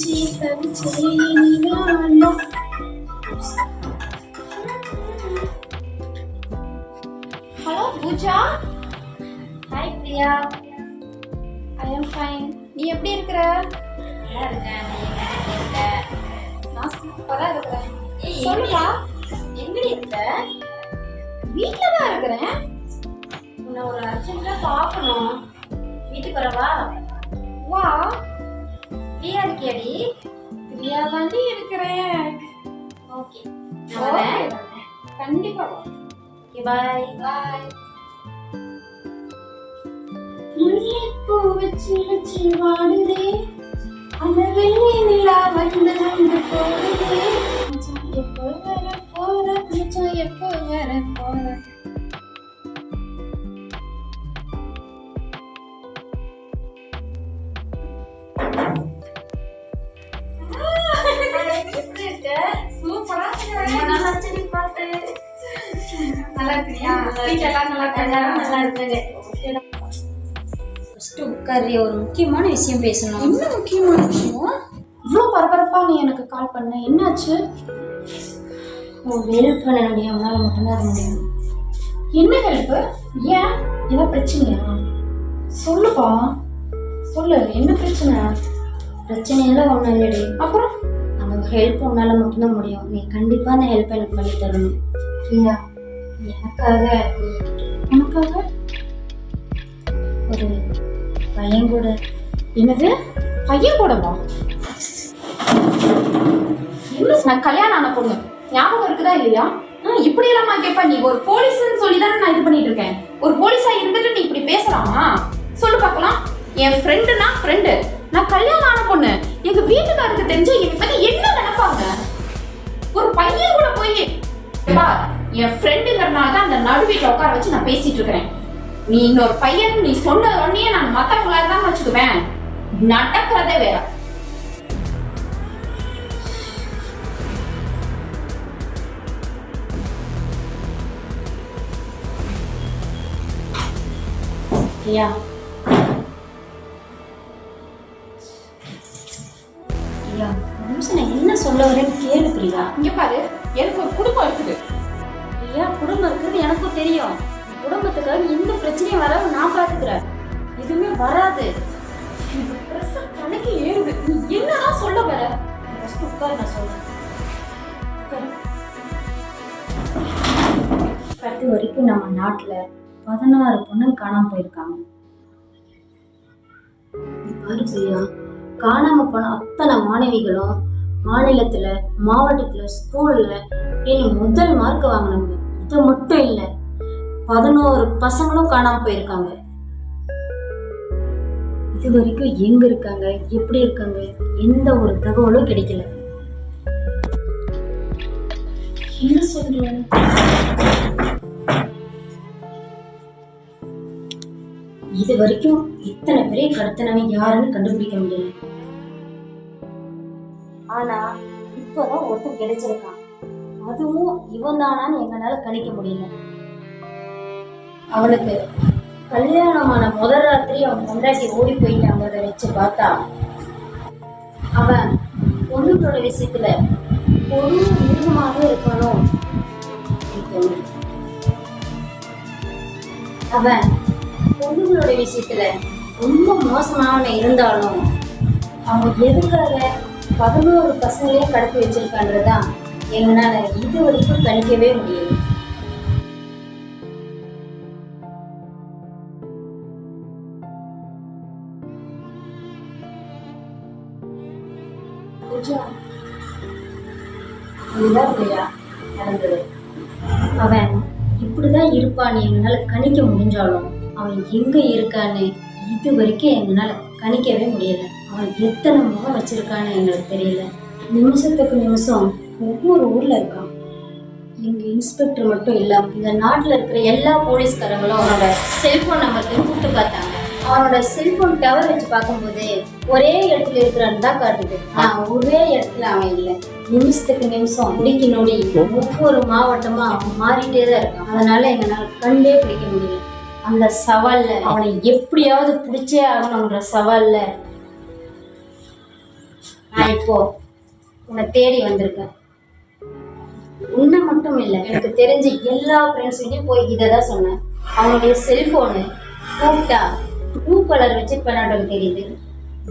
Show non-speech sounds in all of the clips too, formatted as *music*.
தவிச்சு தவிச்சு இனிதானோ hello Pooja. Hi Priya. I am fine நீ எப்படி இருக்கிற? நல்லா இருக்கேன். நீ என்ன இருக்க? நான் சூப்பராக இருக்கிறேன். சொல்லுப்பா எங்கடி இருக்க? வீட்டில் தான் இருக்கிறேன். உன்னை ஒரு அர்ஜென்ட்டா பார்க்கணும். வீட்டுக்கு வரவா? வா. ஃப்ரீயா இருக்கியாடி? ஃப்ரீயா தாண்டி இருக்கிறேன். ஓகே. நான் கண்டிப்பா ஓகே பாய். பாய். முல்லைப்பூ வச்சு வச்சு வாடுதே. அந்த வெள்ளி நிலா வந்து வந்து மச்சான் எப்போ வர போற? எப்போ வர போற? சூப்பரா நல்லா இருக்கியா நல்லா எல்லாரும் நல்லா ஒரு முக்கியமான விஷயம் பேசணும். என்ன முக்கியமான விஷயம்? இவ்வளோ பரபரப்பா நீ எனக்கு கால் பண்ண. என்னாச்சு? உன் ஹெல்ப் பண்ண முடியும். உன்னால மட்டும்தான் அது முடியும். என்ன ஹெல்ப் ஏன்? ஏதோ பிரச்சனையா? சொல்லுப்பா. சொல்லு. என்ன பிரச்சனை? பிரச்சனையெல்லாம் ஒன்றும் இல்லடி. அப்புறம்? ஹெல்ப் உன்னால் மட்டும்தான் முடியும். நீ கண்டிப்பாக அந்த ஹெல்ப் எனக்கு பண்ணி தரணும். இல்லையா எனக்காக எனக்காக ஒரு பையன் கூட. என்னது? பையன் கூடவா? என்ன நான் கல்யாணம் ஆன பொண்ணு. ஞாபகம் இருக்குதா இல்லையா? ஆ, இப்படி எல்லாமா கேப்பா நீ? ஒரு போலீஸ்னு சொல்லி தானே நான் இது பண்ணிட்டு இருக்கேன். ஒரு போலீஸா இருந்துட்டு நீ இப்படி பேசலாமா சொல்லு பார்க்கலாம். என் ஃப்ரெண்டுனா ஃப்ரெண்டு நான் கல்யாணம் ஆன பொண்ணு. எங்க வீட்டுக்காருக்கு தெரிஞ்ச என் பத்தி என்ன நினைப்பாங்க? ஒரு பையன் கூட போய் என் ஃப்ரெண்டுங்கிறனால தான் அந்த நடுவீட்டில் உட்கார வச்சு நான் பேசிட்டு இருக்கிறேன். நீ இன்னொரு பையன் நீ சொன்ன உடனே நான் மத்தவங்களா தான் வச்சுக்குவேன். நடக்கிறதே வேற. Yeah. சொல்ல வரேன்னு கேளு பிரியா. இங்க பாரு எனக்கு ஒரு குடும்பம் இருக்குது. பிரியா குடும்பம் இருக்கிறது எனக்கும் தெரியும். குடும்பத்துக்காக எந்த பிரச்சனையும் வராம நான் பாத்துக்கிறேன். எதுவுமே வராது. பிரஷர் கணக்கு ஏறுது. நீ என்னதான் சொல்ல வர? ஃபர்ஸ்ட் உட்காரு நான் சொல்றேன். அது வரைக்கும் நம்ம நாட்டுல பதினாறு பொண்ணுங்க காணாம போயிருக்காங்க. பாரு பிரியா. காணாம போன அத்தனை மாணவிகளும் மாநிலத்துல மாவட்டத்துல ஸ்கூல்ல இன்னும் முதல் மார்க் வாங்கினவங்க. இது மட்டும் இல்ல பதினோரு பசங்களும் காணாம போயிருக்காங்க. இது வரைக்கும் எங்க இருக்காங்க எப்படி இருக்காங்க எந்த ஒரு தகவலும் கிடைக்கல. என்ன சொல்ற இது வரைக்கும் இத்தனை பேரை கடத்தினவன் யாருன்னு கண்டுபிடிக்க முடியல. ஆனா இப்பதான் ஒருத்தன் கிடைச்சிருக்கான். அதுவும் இவன் தானான்னு எங்களால கணிக்க முடியல. அவனுக்கு கல்யாணமான முதல் ராத்திரி அவன் கொண்டாட்டி ஓடி போயிட்டாங்கிறத வச்சு பார்த்தா அவன் பொண்ணுங்களோட விஷயத்துல ஒரு மிருகமாக இருக்கணும் அவன் பொண்ணுங்களோட விஷயத்துல ரொம்ப மோசமானவன் இருந்தாலும் அவங்க எதுக்காக பதினோரு பசங்களையும் கடத்தி வச்சிருக்கான்றதான் எங்களால இது வரைக்கும் கணிக்கவே முடியல. இதுதான் நடந்தது அவன் இப்படிதான் இருப்பான்னு எங்களால கணிக்க முடிஞ்சாலும் அவன் எங்க இருக்கான்னு இது வரைக்கும் எங்களால கணிக்கவே முடியல. அவன் எத்தனை முகம் வச்சிருக்கான்னு எங்களுக்கு தெரியல. நிமிஷத்துக்கு நிமிஷம் ஒவ்வொரு ஊர்ல இருக்கான். எங்க இன்ஸ்பெக்டர் மட்டும் இல்லாம இந்த நாட்டுல இருக்கிற எல்லா போலீஸ்காரங்களும் அவனோட செல்போன் நம்பருக்கு கூப்பிட்டு பார்த்தாங்க. அவனோட செல்போன் டவர் வச்சு பார்க்கும்போது ஒரே இடத்துல இருக்கிறான்னு தான் காட்டுது. ஆனா ஒரே இடத்துல அவன் இல்லை. நிமிஷத்துக்கு நிமிஷம் நொடிக்கு நொடி ஒவ்வொரு மாவட்டமா அவன் மாறிட்டே தான் இருக்கான். அதனால எங்களால கண்டே பிடிக்க முடியல. அந்த சவால்ல அவனை எப்படியாவது பிடிச்சே ஆகணுன்ற சவால்ல நான் இப்போ உன்னை தேடி வந்திருக்கேன். உன்னை மட்டும் இல்லை எனக்கு தெரிஞ்ச எல்லா ஃப்ரெண்ட்ஸ்கிட்டையும் போய் இதை தான் சொன்னேன். அவனுடைய செல்ஃபோனு கூப்பிட்டா ப்ளூ கலர் வச்சு பண்ணாட்டோம் தெரியுது.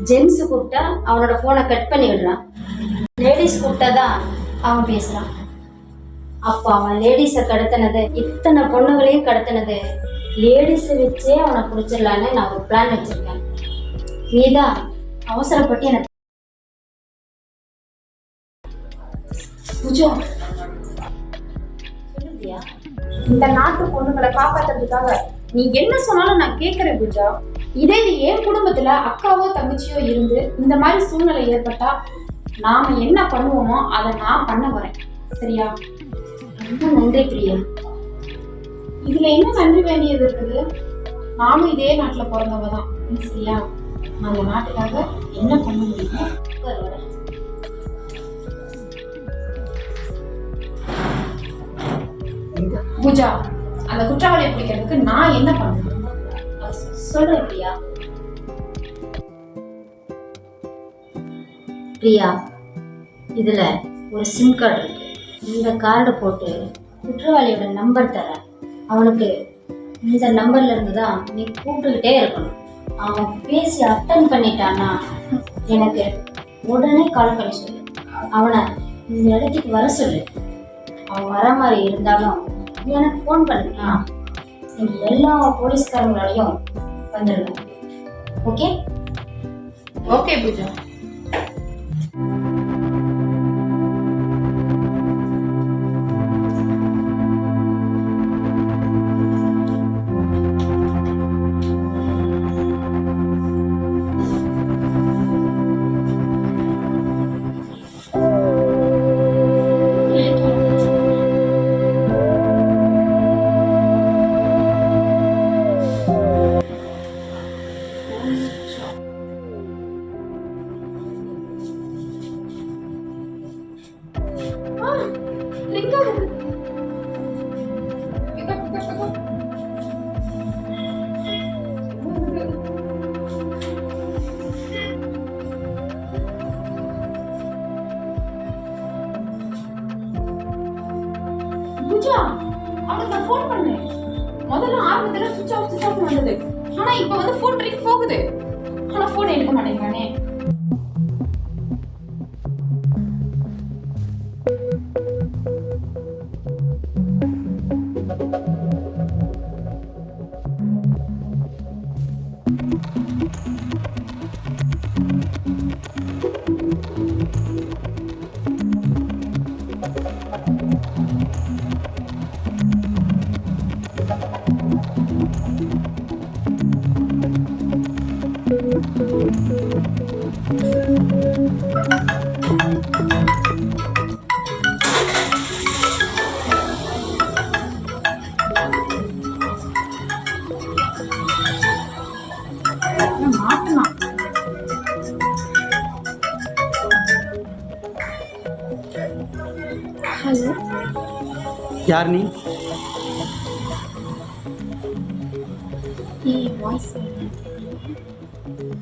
ஜென்ஸ் கூப்பிட்டா அவனோட ஃபோனை கட் பண்ணி விடுறான் லேடிஸ் கூப்பிட்டா தான் அவன் பேசுகிறான் அப்போ அவன் லேடிஸை கடத்தினது இத்தனை பொண்ணுகளையும் கடத்தினது லேடிஸை வச்சே அவனை பிடிச்சிடலான்னு நான் ஒரு பிளான் வச்சிருக்கேன். நீதான் அவசரப்பட்டு எனக்கு பூஜா. சொல்லுதியா இந்த நாட்டு பொண்ணுங்களை காப்பாத்துறதுக்காக நீ என்ன சொன்னாலும் நான் கேட்கறேன் பூஜா. இதே இது என் குடும்பத்துல அக்காவோ தங்கச்சியோ இருந்து இந்த மாதிரி சூழ்நிலை ஏற்பட்டா நாம என்ன பண்ணுவோமோ அதை நான் பண்ண வரேன் சரியா? ரொம்ப நன்றி பிரியா. இதுல என்ன நன்றி வேண்டியது இருக்குது? நானும் இதே நாட்டுல பிறந்தவங்க தான். சரியா? நான் அந்த நாட்டுக்காக என்ன பண்ண முடியுமோ வரேன். பூஜா அந்த குற்றவாளியை பிடிக்கிறதுக்கு நான் என்ன பண்ணணும்? சொல்றேன் பிரியா. பிரியா இதுல ஒரு சிம் கார்டு இருக்கு. இந்த கார்டை போட்டு குற்றவாளியோட நம்பர் தரேன் அவனுக்கு இந்த நம்பர்ல இருந்து தான் நீ கூப்பிட்டுக்கிட்டே இருக்கணும். அவன் பேசி அட்டன் பண்ணிட்டான்னா எனக்கு உடனே கால் பண்ணி சொல்லு. அவனை இந்த இடத்துக்கு வர சொல்லு. அவன் வர மாதிரி இருந்தாலும் எனக்கு ஃபோன் பண்ணா. நீங்க எல்லா போலீஸ்காரங்களாலையும் வந்துடுங்க ஓகே ஓகே பூஜா.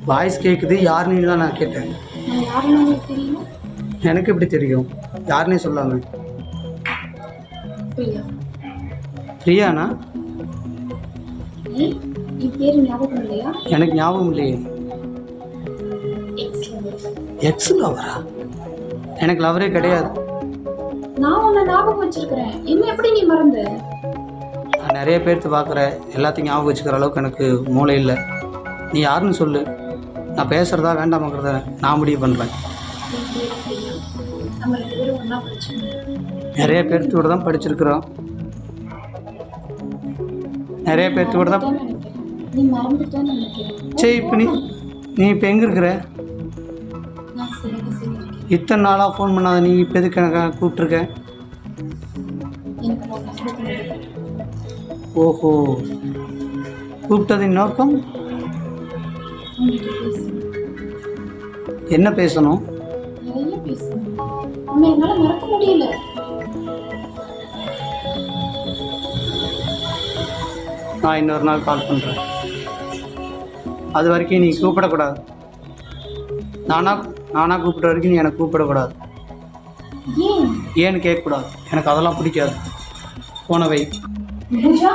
வாய்ஸ் கேட்குது யார் நீ தான் நான் கேட்டேன். யாருன்னு எனக்கு எப்படி தெரியும்? யாருன்னே சொல்லாம. பிரியா. பிரியாண்ணா எனக்கு ஞாபகம் இல்லையே. எக்ஸ் லவரா எனக்கு லவரே கிடையாது. நான் உன்னை ஞாபகம் வச்சிருக்கிறேன். என்ன எப்படி நீ மறந்த? நிறைய பேர்த்து பார்க்குற எல்லாத்தையும் ஞாபகம் வச்சுக்கிற அளவுக்கு எனக்கு மூளை இல்லை. நீ யாருன்னு சொல்லு. நான் பேசுகிறதா வேண்டாமங்கிறத நான் முடிவு பண்ணுறேன் நிறைய பேர்த்து கூட தான் படிச்சிருக்கிறோம். நிறைய பேர்த்து கூட தான் சரி இப்போ நீ நீ இப்போ எங்கே இருக்கிற? இத்தனை நாளாக ஃபோன் பண்ணாத நீ இப்போ எதுக்கு எனக்கு கூப்பிட்ருக்க ஓஹோ. கூப்பிட்டதின் நோக்கம்? என்ன பேசணும்? நான் இன்னொரு நாள் கால் பண்ணுறேன் அது வரைக்கும் நீ கூப்பிடக்கூடாது. நானா நானாக கூப்பிட்ட வரைக்கும் நீ எனக்கு கூப்பிடக்கூடாது. ஏன்? ஏன்னு கேட்கக்கூடாது. எனக்கு அதெல்லாம் பிடிக்காது. போன வை. பூஜா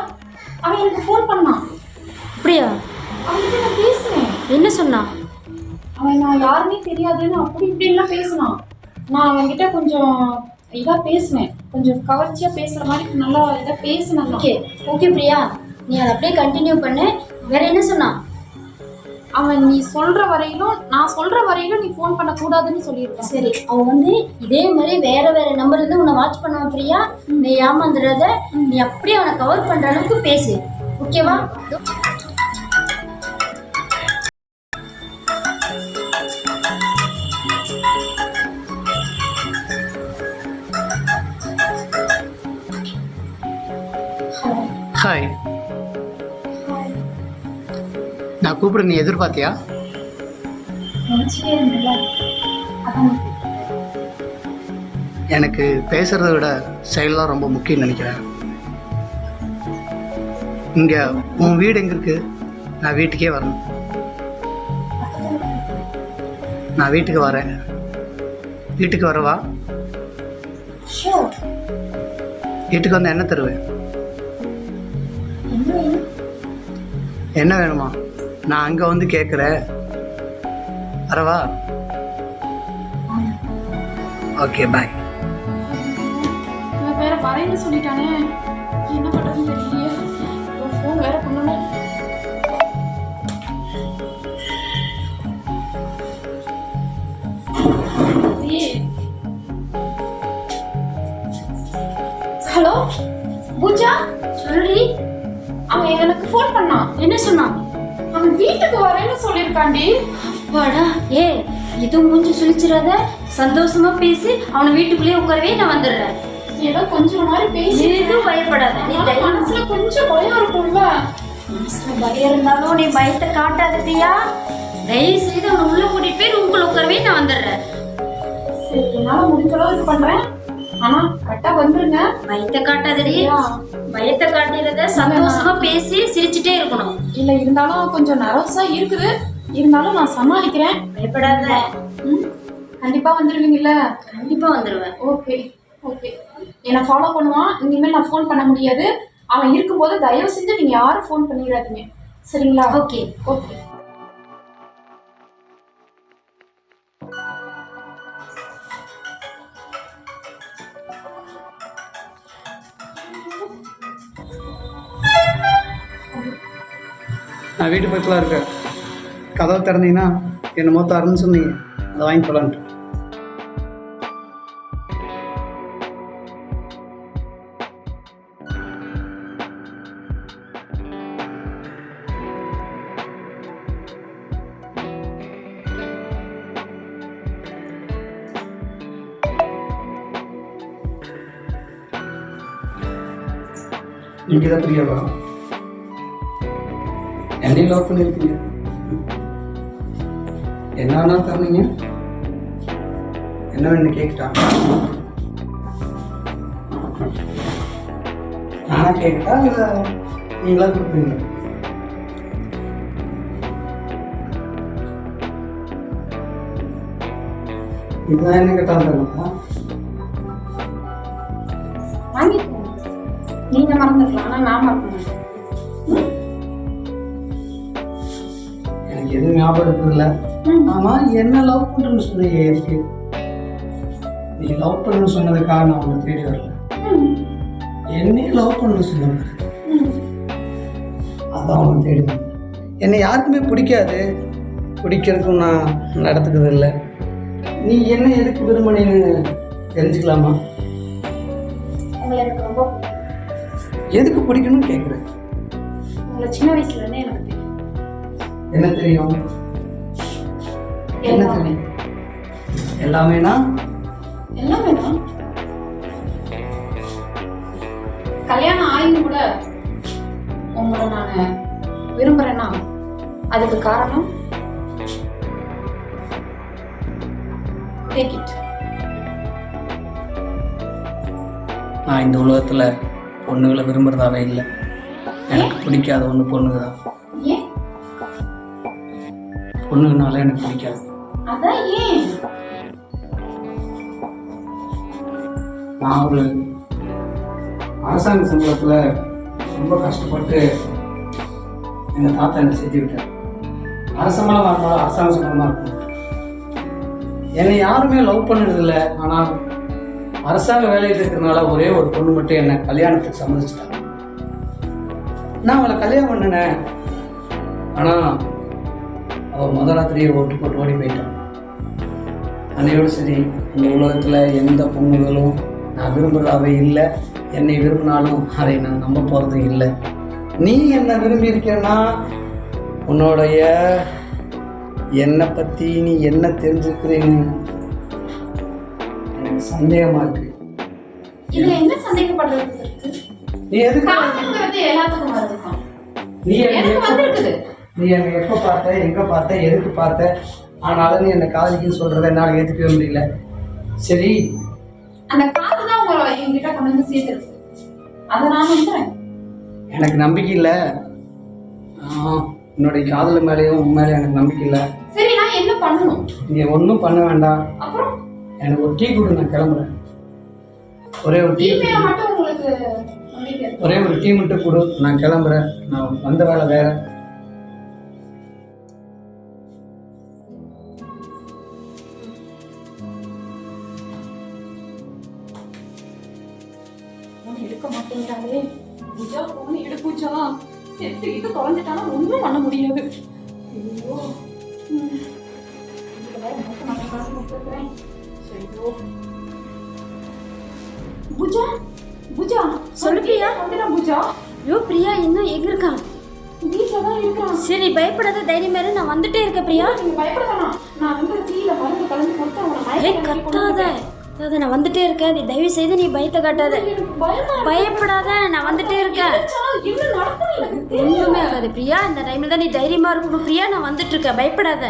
அவன் எனக்கு ஃபோன் பண்ணான். அப்படியா? அவன்கிட்ட நான் பேசினேன். என்ன சொன்னா? அவன் நான் யாருன்னே தெரியாதுன்னு அப்படி இப்படின்லாம் பேசினான். நான் அவன்கிட்ட கொஞ்சம் இதா பேசினேன். கொஞ்சம் கவர்ச்சியா பேசுற மாதிரி நல்லா இதா பேசினேன் ஓகே ஓகே பிரியா. நீ அதை அப்படியே கண்டினியூ பண்ணு. வேற என்ன சொன்னா? அவன் நீ சொல்ற வரையிலும் நான் சொல்ற வரையிலும் நீ ஃபோன் பண்ண கூடாதுன்னு சொல்லியிருக்கான். சரி அவன் வந்து இதே மாதிரி வேற வேற நம்பர்ல இருந்து உன்னை வாட்ச் பண்ணுவான் பிரியா. நீ ஏமாந்துடாத நீ அப்படியே அவனை கவர் பண்ற அளவுக்கு பேசு. ஓகேவா ஹாய் நான் கூப்பிட நீ எதிர்பார்த்தியா? எனக்கு பேசுகிறத விட செயல் ரொம்ப முக்கியம் நினைக்கிறேன். இங்கே உன் வீடு எங்கே இருக்கு? நான் வீட்டுக்கே வரணும். நான் வீட்டுக்கு வரேன். வீட்டுக்கு வரவா? வீட்டுக்கு வந்து என்ன தருவேன்? என்ன வேணுமா? நான் அங்கே வந்து கேட்குறேன் வரவா ஓகே பாய் வேற வரேன்னு சொல்லிட்டானே. அப்பாடா ஏ இது மூஞ்சி சுழிச்சிடாத சந்தோஷமா பேசி அவனை வீட்டுக்குள்ளேயே உட்காரவே நான் வந்துடுறேன். ஏதோ கொஞ்சம் மாதிரி பேசி எதுவும் பயப்படாத. நீ மனசுல கொஞ்சம் பயம் இருக்கும்ல. மனசுல பயம் இருந்தாலும் நீ பயத்தை காட்டாத பிரியா. தயவு செய்து அவனை உள்ள கூட்டிட்டு போய் ரூம்குள்ள உட்காரவே நான் வந்துடுறேன். சரி என்னால முடிஞ்ச அளவு இது பண்றேன். ஆனா கரெக்டா வந்துருங்க. பயத்தை காட்டாதடி? பயத்தை காட்டிறத சந்தோஷமா பேசி சிரிச்சுட்டே இருக்கணும். இல்ல இருந்தாலும் கொஞ்சம் நர்வஸா இருக்குது. இருந்தாலும் நான் சமாளிக்கிறேன். பயப்படாத. ம், கண்டிப்பா வந்துருவீங்கல்ல? கண்டிப்பா வந்துடுவேன் ஓகே ஓகே. என்னை ஃபாலோ பண்ணுவான். இனிமேல் நான் ஃபோன் பண்ண முடியாது. அவன் இருக்கும்போது தயவு செஞ்சு நீங்க யாரும் ஃபோன் பண்ணிடாதீங்க. சரிங்களா? ஓகே. ஓகே. நான் வீட்டு பக்கத்தில் இருக்கேன். கதவை திறந்தீங்கன்னா என்னமோ தரணும்னு சொன்னீங்க அதை வாங்கி போலான்ட்டு. நீங்கள் தான் பிரியாவா என்னையும் லவ் பண்ணியிருக்கீங்க. என்ன வேணாலும் தரீங்க என்ன வேணும் கேட்கட்டா நானா கேட்கட்டா இல்லை நீங்களா கொடுப்பீங்க இதுதான் என்ன கேட்டாலும் தருமா வாங்கிக்கோங்க நீங்க மறந்துக்கலாம் ஆனா நான் மறக்க மாட்டேன் எதுவும் ஞாபகம் ம். ஆமா என்ன லவ் பண்றேன்னு சொன்னீங்க எனக்கு நீ லவ் பண்ணணும்னு சொன்னதுக்காக நான் உன்னை தேடி வரல. ம், என்னையும் லவ் பண்ணணும்னு சொன்னாங்க. அதான் அவனை தேடி. என்னை யாருக்குமே பிடிக்காது. பிடிக்கிறதுக்கும் நான் நடத்துக்கிறது இல்லை. நீ என்ன எதுக்கு விரும்பினேன்னு தெரிஞ்சுக்கலாமா? உங்களை. எதுக்கு பிடிக்கணும்னு கேட்குறேன் உங்களை சின்ன வயசுல இருந்தே எனக்கு என்ன தெரியும்? என்ன தெரியும்? எல்லாமேனா? எல்லாமே தான் கல்யாணம் ஆயும் கூட உங்களை நான் விரும்புறேன்னா அதுக்கு காரணம்? டேக் இட் நான் இந்த உலகத்தில் பொண்ணுகளை விரும்புறதாவே இல்லை. எனக்கு பிடிக்காத ஒன்று பொண்ணுங்க தான். ஏன்? பொண்ணுங்கனால எனக்கு பிடிக்காது. நான் ஒரு அரசாங்க சம்பளத்தில் ரொம்ப கஷ்டப்பட்டு எங்கள் தாத்தா என்னை சேர்த்து விட்டார். அரசம்பளம் இருந்தாலும் அரசாங்க சம்பளமாக இருக்கும். என்னை யாருமே லவ் பண்ணதில்லை ஆனால் அரசாங்க வேலையில் இருக்கிறனால ஒரே ஒரு பொண்ணு மட்டும் என்னை கல்யாணத்துக்கு சம்மதிச்சிட்டாங்க. நான் அவளை கல்யாணம் பண்ணினேன். ஆனால் அவள் முதல் ராத்திரியை ஓட்டு போட்டு ஓடி போயிட்டான் அன்னையோடு சரி இந்த உலகத்தில் எந்த பொண்ணுகளும் நான் விரும்புகிறதாவே இல்லை. என்னை விரும்பினாலும் அதை நான் நம்ப போகிறதும் இல்லை. நீ என்ன விரும்பி இருக்கேன்னா உன்னுடைய என்னை பற்றி நீ என்ன தெரிஞ்சுக்கிறேன்னு எனக்கு சந்தேகமாக இருக்கு. இதுல என்ன சந்தேகப்படுறது? இருக்கு நீ எதுக்கு எல்லாத்துக்கும் நீ எனக்கு வந்திருக்குது. நீ என்னை எப்போ பார்த்த எங்கே பார்த்த எதுக்கு பார்த்த? ஆனாலும் நீ என்னை காதலிக்குன்னு சொல்கிறத என்னால் ஏற்றுக்கவே முடியல. சரி. அந்த காத்து தான் உங்களை என்கிட்ட கொண்டு வந்து சேர்த்துருக்கு. அதை நான் நம்புறேன். எனக்கு நம்பிக்கை இல்லை. என்னுடைய காதல் மேலேயும் உன் மேலே எனக்கு நம்பிக்கை இல்லை. சரி நான் என்ன பண்ணணும்? நீ ஒன்றும் பண்ண வேண்டாம். அப்புறம்? எனக்கு ஒரு டீ கொடு நான் கிளம்புறேன். ஒரே ஒரு டீ மட்டும் உங்களுக்கு. ஒரே ஒரு டீ மட்டும் கொடு நான் கிளம்புறேன். நான் வந்த வேலை வேற. ஐயோ பிரியா இன்னும் எங்க இருக்கான் வீட்டில தான் இருக்கிறான் சரி பயப்படாத தைரியமா இரு நான் வந்துட்டே இருக்கேன் பிரியா. நீங்க பயப்பட வேணாம் நான் வந்து டீல மருந்து கலந்து கொடுத்து அவனை ஏய் மயக்க கத்தாத. கத்தாத நான் வந்துட்டே இருக்கேன். நீ தயவு செய்து நீ பயத்தை காட்டாத. பயப்படாத நான் வந்துட்டே இருக்கேன். ஒண்ணுமே ஆகாது பிரியா. இந்த டைம்ல தான் நீ தைரியமா இருக்கணும். பிரியா நான் வந்துட்டு இருக்கேன். பயப்படாத.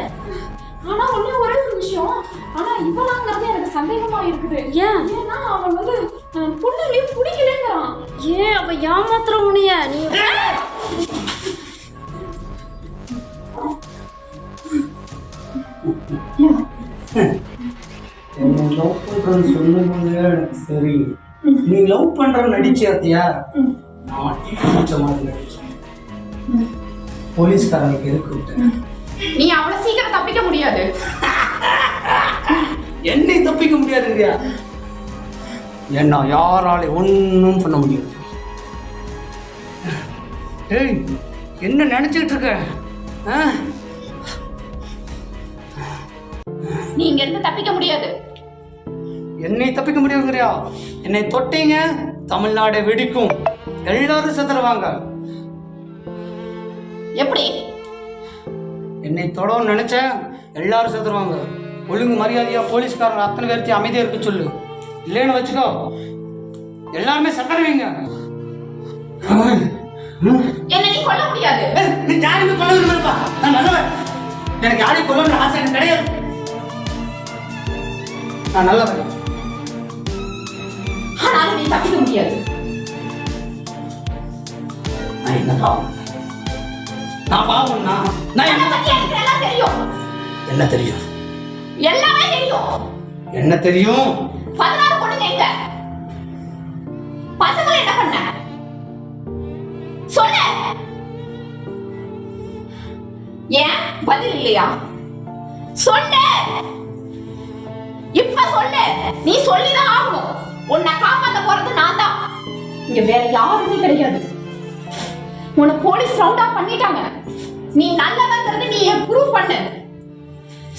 ஆனா ஒண்ணே ஒரே ஒரு விஷயம். ஆனா இவனாங்கிறது எனக்கு சந்தேகமா இருக்குது. ஏன்? ஏன்னா அவன் வந்து பொண்ணுங்களையும் பிடிக்கலங்கிறான். ஏன்? அவ ஏமாத்துற உனிய நீ என்ன லவ் பண்ணுறேன்னு சொல்லும்போது எனக்கு சரி நீ லவ் பண்ணுற நடிச்சியாத்தியா நான் டீ குடிச்ச மாதிரி நடிச்சேன். போலீஸ்காரனுக்கு எதுக்கு விட்டேன்? நீ அவ்வளவு சீக்கிரம் தப்பிக்க முடியாது. *laughs* என்னை தப்பிக்க முடியாதுங்கய்யா என்ன யாராலே ஒன்றும் பண்ண முடியாது. ஏய் என்ன நினைச்சிட்டு இருக்க? நீ இங்க இருந்து தப்பிக்க முடியாது. என்னை தப்பிக்க முடியுங்கிறியா என்னை தொட்டீங்க தமிழ்நாடு வெடிக்கும். எல்லாரும் செத்துருவாங்க. எப்படி? என்னை தொடவும் நினைச்சேன் எல்லாரும் செத்துருவாங்க. ஒழுங்கு மரியாதையா போலீஸ்காரங்க அத்தனை பேர்த்தையும் அமைதியா இருக்க சொல்லு. இல்லைன்னு வச்சுக்கோ. எல்லாருமே செத்துருவீங்க. என்ன நீ கொல்ல முடியாது. நீ யாரையுமே கொல்ல விரும்பலப்பா நான் நல்லவன். எனக்கு யாரையும் கொல்லணும்னு ஆசை எனக்கு கிடையாது. நான் நல்லவன். ஆனாலும் நீ தப்பிக்க முடியாது. நான் என்ன பாவம்? நான் பாவம்னா நான் என்னை தெரியும். என்ன தெரியும்? எல்லாமே தெரியும். என்ன தெரியும்? பதினாறு பொண்ணுங்க எங்க பசங்களை என்ன பண்ண? சொல்ல. ஏன்? பதில் இல்லையா? சொல்லு. இப்ப சொல்லு. நீ சொல்லிதான் ஆகணும். உன்னை காப்பாத்த போறது நான் தான் இங்க வேற யாருமே கிடையாது. உன்னை போலீஸ் ரவுண்ட் பண்ணிட்டாங்க. நீ நல்லவங்கிறது நீ ப்ரூவ் பண்ணு?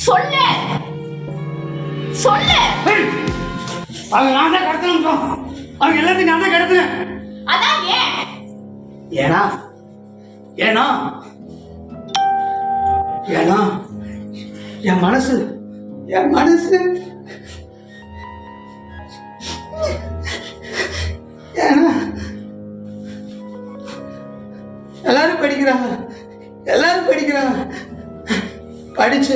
சொல்லு. சொல்லு. அவங்க நான் தான் கடத்தணும் அவங்க எல்லாத்தையும் நான் தான் கடத்தினேன். அதான் ஏன்? ஏன்னா ஏன்னா ஏன்னா என் மனசு என் மனசு படிக்கிறாங்க. எல்லாரும் படிக்கிறாங்க. படிச்சு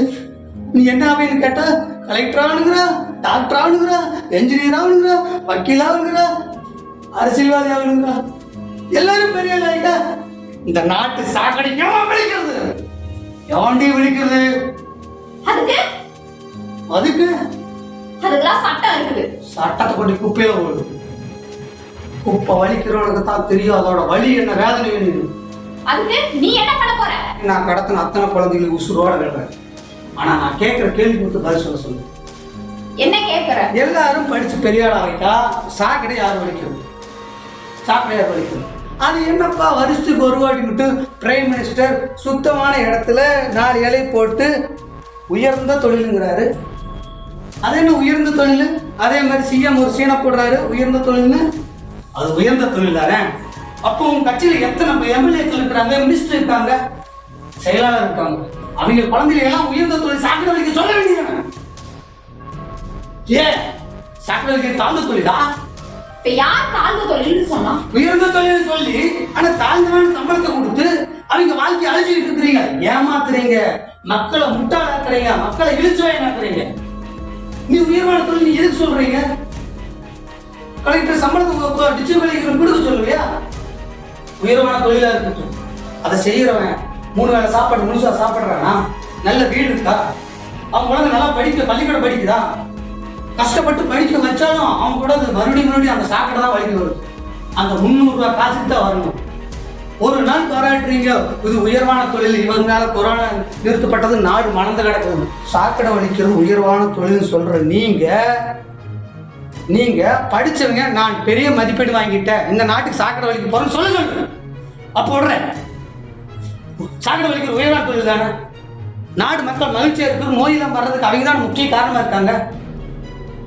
நீ என்ன ஆவேன்னு கேட்டா கலெக்டர் ஆகணுங்கிறா டாக்டர் ஆகணுங்கிறா என்ஜினியர் ஆகணுங்கிறா வக்கீல் ஆகணுங்கிறா அரசியல்வாதி ஆகணுங்கிறா எல்லாரும் பெரிய ஆளாயிட்டா இந்த நாட்டு சாக்கடைக்கு எவன் விழிக்கிறது? எவன்டி விழிக்கிறது? அதுக்கு? அதுக்கு? அதுக்கெல்லாம் சட்டம் இருக்குது. சட்டத்தை கொண்டு குப்பையில போடு. குப்பை வலிக்கிறவனுக்கு தான் தெரியும் அதோட வலி என்ன வேதனை என்ன அதுக்கு நீ என்ன பண்ண போற? நான் கடத்தின அத்தனை குழந்தைகளுக்கு உசுரோட விடுறேன் ஆனா நான் கேட்குற கேள்வி கொடுத்து பதில் சொல்ல சொல்லு. என்ன கேக்குற? எல்லாரும் படிச்சு பெரிய ஆள் ஆகிட்டா சாக்கடை யார் வலிக்கிறது சாக்கடை யார் வலிக்கிறது அது என்னப்பா வருஷத்துக்கு ஒரு வாட்டி மட்டும் பிரைம் மினிஸ்டர் சுத்தமான இடத்துல நாலு இலை போட்டு உயர்ந்த தொழிலுங்கிறாரு. அது என்ன உயர்ந்த தொழில்? அதே மாதிரி சிஎம் ஒரு சீனை போடுறாரு உயர்ந்த தொழில்னு? அது உயர்ந்த தொழில் தானே? அப்போ உங்க கட்சியில் எத்தனை எம்எல்ஏக்கள் இருக்கிறாங்க மினிஸ்டர் இருக்காங்க செயலாளர் இருக்காங்க அவங்க குழந்தைகள் எல்லாம் உயர்ந்த தொழில் சாக்கடை வலிக்க சொல்ல வேண்டியது ஏன் சாக்கடை வலிக்க தாழ்ந்த தொழிலா இப்ப யார் தாழ்ந்த தொழில்னு சொன்னா உயர்ந்த தொழில் சொல்லி ஆனா தாழ்ந்தமான சம்பளத்தை கொடுத்து அவங்க வாழ்க்கையை அழிச்சிட்டு இருக்கிறீங்க ஏமாத்துறீங்க மக்களை முட்டாளாக்குறீங்க மக்களை இழிச்சுவாயனாக்குறீங்க நீ உயர்வான தொழில் நீ எதுக்கு சொல்றீங்க கலெக்டர் சம்பளத்தை டிச்சு கொடுக்க சொல்லுவியா உயர்வான தொழிலா இருக்கட்டும். அதை செய்யறவன் மூணு வேளை சாப்பாடு முழுசா சாப்பிடுறானா? நல்ல வீடு இருக்கா? அவன் குழந்தை நல்லா படிக்க பள்ளிக்கூடம் படிக்குதா? கஷ்டப்பட்டு படிக்க வச்சாலும் அவன் கூட அது மறுபடியும் மறுபடியும் அந்த சாக்கடை தான் வலிக்கு வருது அந்த முந்நூறுரூவா காசுக்கு தான் வரணும். ஒரு நாள் பாராட்டுறீங்க இது உயர்வான தொழில். இவங்களால கொரோனா நிறுத்தப்பட்டது. நாடு மணந்து கிடக்குது. சாக்கடை வலிக்கிறது உயர்வான தொழில் சொல்ற நீங்க நீங்க படிச்சவங்க நான் பெரிய மதிப்பீடு வாங்கிட்டேன். இந்த நாட்டுக்கு சாக்கடை வலிக்க போறேன்னு சொல்லுங்க அப்போ விடுறேன் சாக்கடை வலிக்கிற உயர்வான தொழில் தானே? நாடு மக்கள் மகிழ்ச்சியா இருக்கு நோயெல்லாம் வர்றதுக்கு அவங்க தான் முக்கிய காரணமா இருக்காங்க.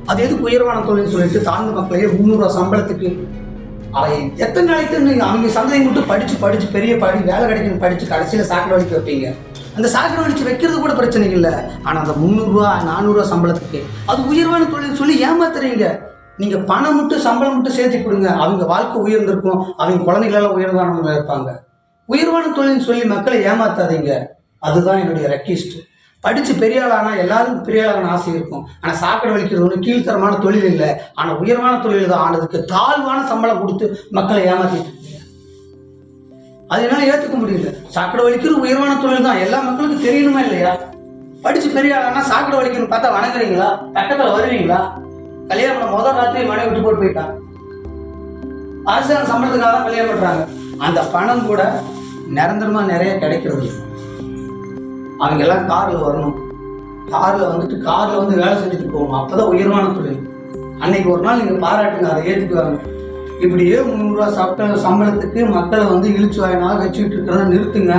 அது எதுக்கு உயர்வான தொழில் சொல்லிட்டு தாழ்ந்த மக்களையே முந்நூறுவா சம்பளத்துக்கு அதை எத்தனை நாளைக்கு நீங்க அவங்க சந்தையை மட்டும் படிச்சு படிச்சு பெரிய படி வேலை கிடைக்கும் படிச்சு கடைசியில சாக்கடை வலிக்க வைப்பீங்க. அந்த சாக்கடை வலிச்சு வைக்கிறது கூட பிரச்சனை இல்லை. ஆனா அந்த முந்நூறுரூவா நானூறுரூவா சம்பளத்துக்கு அது உயர்வான தொழில் சொல்லி ஏமாத்துறீங்க. நீங்க பணம் மட்டும் சம்பளம் மட்டும் சேர்த்து கொடுங்க. அவங்க வாழ்க்கை உயர்ந்திருக்கும். அவங்க குழந்தைகளெல்லாம் உயர்வானவங்க இருப்பாங்க. உயர்வான தொழில்னு சொல்லி மக்களை ஏமாத்தாதீங்க. அதுதான் என்னுடைய ரெக்வெஸ்ட் படிச்சு பெரிய ஆளானா எல்லாரும் பெரியாளான ஆசை இருக்கும். ஆனா சாக்கடை வலிக்கிறது ஒன்று கீழ்த்தரமான தொழில் இல்லை. ஆனா உயர்வான தொழில் தான். ஆனதுக்கு தாழ்வான சம்பளம் கொடுத்து மக்களை ஏமாத்திட்டு இருக்கீங்க. அது என்னால் ஏற்றுக்க முடியல. சாக்கடை வலிக்கிறது உயர்வான தொழில் தான். எல்லா மக்களுக்கும் தெரியணுமா இல்லையா? படிச்சு பெரிய ஆளானா சாக்கடை வலிக்கணும்னு பார்த்தா வணங்குறீங்களா? பக்கத்தில் வருவீங்களா? கல்யாணம் பண்ண முதல் ராத்திரி மனைவி விட்டு போட்டு போயிட்டான் அரசாங்க சம்பளத்துக்காக தான் கல்யாணம் பண்றாங்க. அந்த பணம் கூட நிரந்தரமா நிறைய கிடைக்கிறது அவங்க எல்லாம் கார்ல வரணும். கார்ல வந்துட்டு கார்ல வந்து வேலை செஞ்சுட்டு போகணும். அப்பதான் உயர்வான தொழில். அன்னைக்கு ஒரு நாள் நீங்க பாராட்டுங்க அதை ஏற்றுக்குவாங்க இப்படியே முந்நூறுரூவா சாப்பிட்ட சம்பளத்துக்கு மக்களை வந்து இழுச்சு வாயினாக வச்சுக்கிட்டு இருக்கிறத நிறுத்துங்க.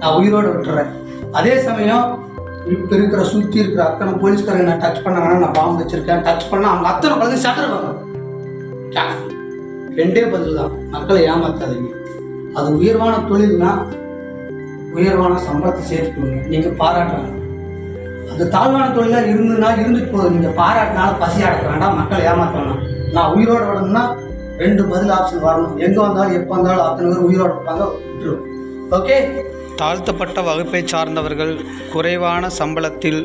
நான் உயிரோடு விட்டுறேன். அதே சமயம் இப்போ இருக்கிற சுற்றி இருக்கிற அத்தனை போலீஸ்காரங்க நான் டச் பண்ண நான் பாம்பு வச்சிருக்கேன். டச் பண்ணால் அவங்க அத்தனை குழந்தை சட்டர் ரெண்டே பதில் தான். மக்களை ஏமாத்தாதீங்க. அது உயர்வான தொழில்னா உயர்வான சம்பளத்தை சேர்த்து நீங்கள் நீங்க பாராட்டலாம் அது தாழ்வான தொழிலாக இருந்ததுன்னா இருந்துட்டு போதும். நீங்கள் பாராட்டினாலும் பசி அடக்க வேண்டாம். மக்களை ஏமாத்த வேணாம். நான் உயிரோட விடணும்னா ரெண்டு பதில் ஆப்ஷன் வரணும். எங்கே வந்தாலும் எப்போ வந்தாலும் அத்தனை பேர் உயிரோட இருப்பாங்க. விட்டுருவோம். ஓகே தாழ்த்தப்பட்ட வகுப்பை சார்ந்தவர்கள் குறைவான சம்பளத்தில்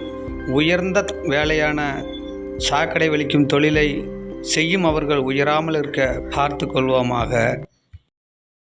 உயர்ந்த வேலையான சாக்கடை வலிக்கும் தொழிலை செய்யும் அவர்கள் உயராமல் இருக்க பார்த்து கொள்வோமாக.